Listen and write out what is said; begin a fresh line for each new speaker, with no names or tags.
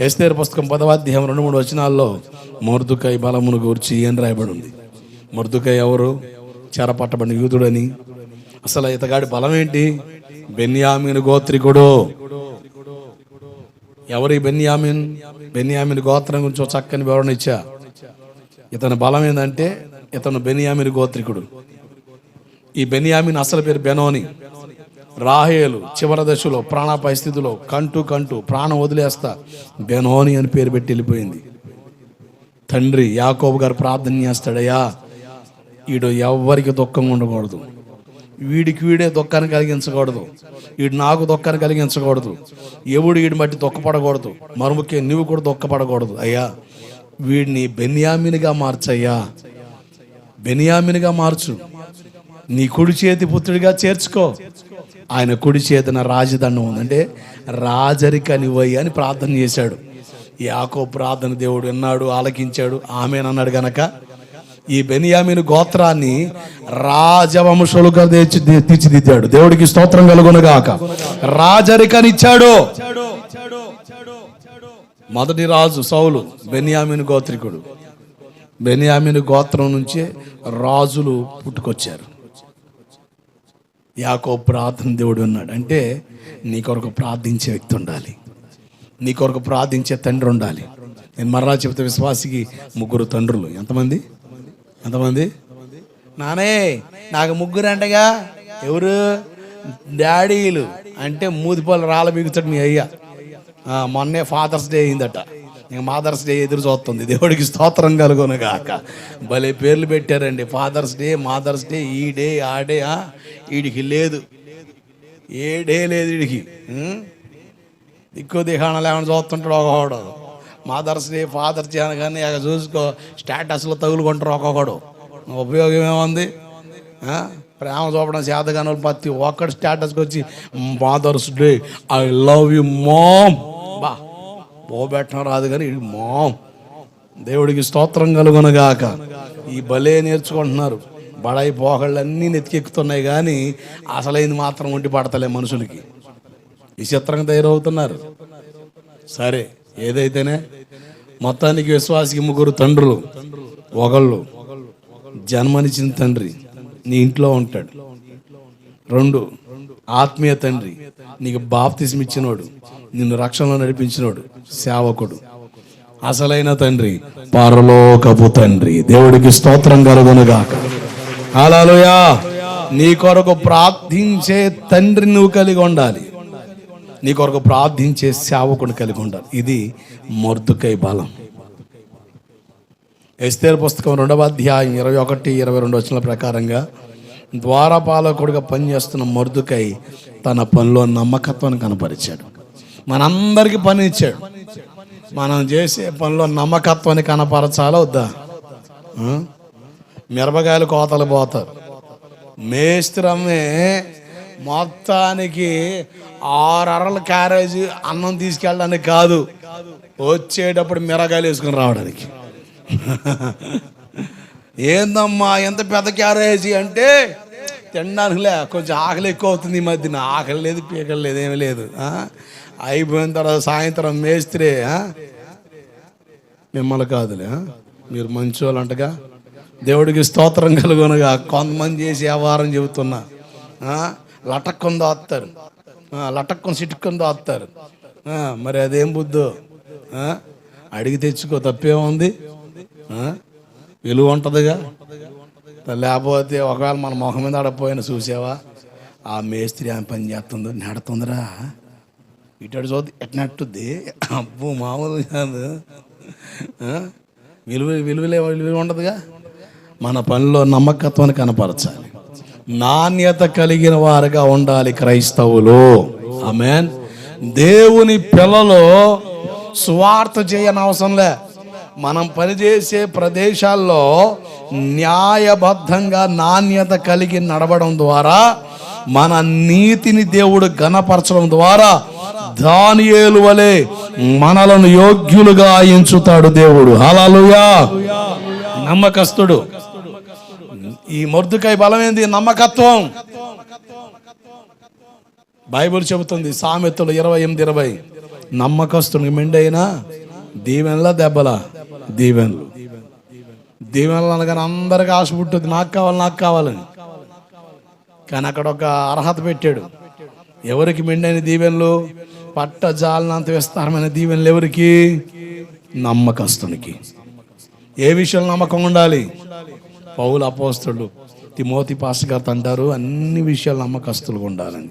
ఎస్నేర్ పుస్తకం పదవాధ్యాయం రెండు మూడు వచనాల్లో మొర్దుకై బలమును గూర్చి ఏం రాయబడి ఉంది మొర్దుకై ఎవరు? చెరపట్టబడిన యూతుడని అసలు ఇతగాడి బలం ఏంటి బెన్యామిన్ గోత్రికుడు. ఎవరి బెన్యామిన్? బెన్యామిన్ గోత్రం గురించి చక్కని వివరణ ఇచ్చా. ఇతని బలం ఏంటంటే ఇతను బెనియామిన్ గోత్రికుడు. ఈ బెనియామిన్ అసలు పేరు బెనోని. రాహేలు చివరి దశలో ప్రాణాపాయ స్థితిలో కంటూ కంటూ ప్రాణం వదిలేస్తా. బెనోని అని పేరు పెట్టి వెళ్ళిపోయింది. తండ్రి యాకోబు గారు ప్రార్థన చేస్తాడయ్యా వీడు ఎవ్వరికి దుఃఖం ఉండకూడదు. వీడికి వీడే దుఃఖాన్ని కలిగించకూడదు. వీడు నాకు దుఃఖాన్ని కలిగించకూడదు. ఎవడు వీడిని బట్టి దుఃఖపడకూడదు. మరుముఖ్యం నువ్వు కూడా దుఃఖపడకూడదు. అయ్యా వీడిని బెన్యామినిగా మార్చయ్యా. బెనియామినిగా మార్చు. నీ కుడి చేతి పుత్రుడిగా చేర్చుకో. ఆయన కుడి చేతిన రాజదండం ఉందంటే అంటే రాజరికనివ్వయ్య అని ప్రార్థన చేశాడు. యాకో ప్రార్థన దేవుడు విన్నాడు ఆలకించాడు. ఆమెనన్నాడు గనక. ఈ బెనియామిని గోత్రాన్ని రాజవంశులుగా తెచ్చి తీర్చిదిద్దాడు. దేవుడికి స్తోత్రం కలుగునగాక. రాజరికనిచ్చాడు. మొదటి రాజు సౌలు బెనియామిని గోత్రికుడు. బెనియామిని గోత్రం నుంచే రాజులు పుట్టుకొచ్చారు. యాకో ప్రార్థన దేవుడు ఉన్నాడు. అంటే నీ కొరకు ప్రార్థించే వ్యక్తి ఉండాలి. నీ కొరకు ప్రార్థించే తండ్రి ఉండాలి. నేను మరలా చెబితే విశ్వాసికి ముగ్గురు తండ్రులు. ఎంతమంది? ఎంతమంది? నానే నాకు ముగ్గురు అంటగా ఎవరు? డాడీలు. అంటే మూతిపాలు రాళ్ళ బిగుతాడు మీ అయ్యా. మొన్నే ఫాదర్స్ డే అయిందట. ఇంక మాదర్స్ డే ఎదురు చూస్తుంది. దేవుడికి స్తోత్రం కలుగును కాక భలే పేర్లు పెట్టారండి. ఫాదర్స్ డే మదర్స్ డే ఈ డే ఆ డే ఆ, వీడికి లేదు. ఏ డే లేదు వీడికి ఎక్కువ దిక్కు దిహాణాలు ఏమైనా చూస్తుంటాడు ఒకడు మదర్స్ డే ఫాదర్స్ డే అనగానే ఇక చూసుకో స్టేటస్లో తగులుకుంటారు ఒక్కొక్కడు. ఉపయోగం ఏముంది? ప్రేమ చూపడం చేతగాని ప్రతి ఒక్కడు స్టేటస్కి వచ్చి Mother's Day I love you mom పోబెట్టడం రాదు కానీ ఇది దేవుడికి స్తోత్రం కలుగునగాక ఈ భలే నేర్చుకుంటున్నారు. బడాయి పోకళ్ళన్నీ అన్నీ కానీ అసలైంది మాత్రం ఒంటి పడతలే మనుషులకి. విచిత్రంగా తయారవుతున్నారు. సరే ఏదైతేనే మొత్తానికి విశ్వాసికి ముగ్గురు తండ్రులు ఒకళ్ళు జన్మనిచ్చిన తండ్రి నీ ఇంట్లో ఉంటాడు. రెండు ఆత్మీయ తండ్రి నీకు బాప్తిజం ఇచ్చినోడు నిన్ను రక్షణలో నడిపించినోడు సేవకుడు. అసలైన తండ్రి పరలోకపు తండ్రి. దేవుడికి స్తోత్రం కలుగునుగాక. హల్లెలూయా. నీ కొరకు ప్రార్థించే తండ్రి నువ్వు కలిగి ఉండాలి. నీ కొరకు ప్రార్థించే సేవకుడు కలిగి ఉండాలి. ఇది మొర్దుకై బలం. ఎస్తేర్ పుస్తకం రెండవ అధ్యాయం ఇరవై ఒకటి ఇరవై రెండు వచ్చిన ప్రకారంగా ద్వారపాలకుడిగా పనిచేస్తున్న మొర్దుకై తన పనిలో నమ్మకత్వాన్ని కనపరిచాడు. మనందరికీ పని ఇచ్చాడు మనం చేసే పనిలో నమ్మకత్వాన్ని కనపరచాలా వద్దా? మిరపకాయలు కోతలు పోతారు. మేస్త్రమే మొత్తానికి ఆరు అరల క్యారేజ్ అన్నం తీసుకెళ్ళడానికి కాదు వచ్చేటప్పుడు మిరగాయలు వేసుకుని రావడానికి. ఏందమ్మా ఎంత పెద్ద క్యారేజీ అంటే తినడానికిలే కొంచెం ఆకలి ఎక్కువ అవుతుంది ఈ మధ్యన. ఆకలి లేదు పీకలు లేదు ఏమీ లేదు. అయిపోయిన తర్వాత సాయంత్రం మేస్త్రి మిమ్మల్ని కాదులే మీరు మంచి అంటగా దేవుడికి స్తోత్రం కలుగునగా. కొంతమంది చేసి వ్యవహారం చెబుతున్నా. లటక్కుని లటక్కొని దాస్తారు ఆ, లటక్కొని దాస్తారు మరి అదేం బుద్ధు? అడిగి తెచ్చుకో తప్పేముంది? ఆ? విలువ ఉంటుందిగా. లేకపోతే ఒకవేళ మన మొహం మీద ఆడపోయిన చూసావా? ఆ మేస్త్రి ఆమె పని చేస్తుందో నెడుతుందిరా? ఇటు చూద్ది ఎట్నట్టుద్ది? అబ్బో మామూలు కాదు. విలువ విలువలే విలువ ఉండదుగా? మన పనిలో నమ్మకత్వాన్ని కనపరచాలి. నాణ్యత కలిగిన వారుగా ఉండాలి క్రైస్తవులు. ఆమెన్. దేవుని పిల్లలు స్వార్థ చేయని అవసరంలే మనం పనిచేసే ప్రదేశాల్లో న్యాయబద్ధంగా నాణ్యత కలిగి నడవడం ద్వారా మన నీతిని దేవుడు గణపరచడం ద్వారా దానియేలు వలె మనలను యోగ్యులుగా ఎంచుతాడు దేవుడు. హల్లెలూయా! నమ్మకస్తుడు. ఈ మొర్దుకై బలమైంది నమ్మకత్వం. బైబిల్ చెబుతుంది సామెతలు ఇరవై ఎనిమిది ఇరవై. నమ్మకస్తునికి మెండైనా దీవెనలా దెబ్బలా? దీవెనలు. దీవెనలు అనగానే అందరికి ఆశ పుట్టుద్ది నాకు కావాలి నాకు కావాలని. కానీ అక్కడ ఒక అర్హత పెట్టాడు. ఎవరికి మెండైన దీవెనలు? పట్ట జాలనంత విస్తారమైన దీవెనలు ఎవరికి? నమ్మకస్తునికి. ఏ విషయంలో నమ్మకం ఉండాలి? పౌలు అపోస్తుడు తిమోతి పాస్ గారు అంటారు అన్ని విషయాలు నమ్మకస్తులుగా ఉండాలని.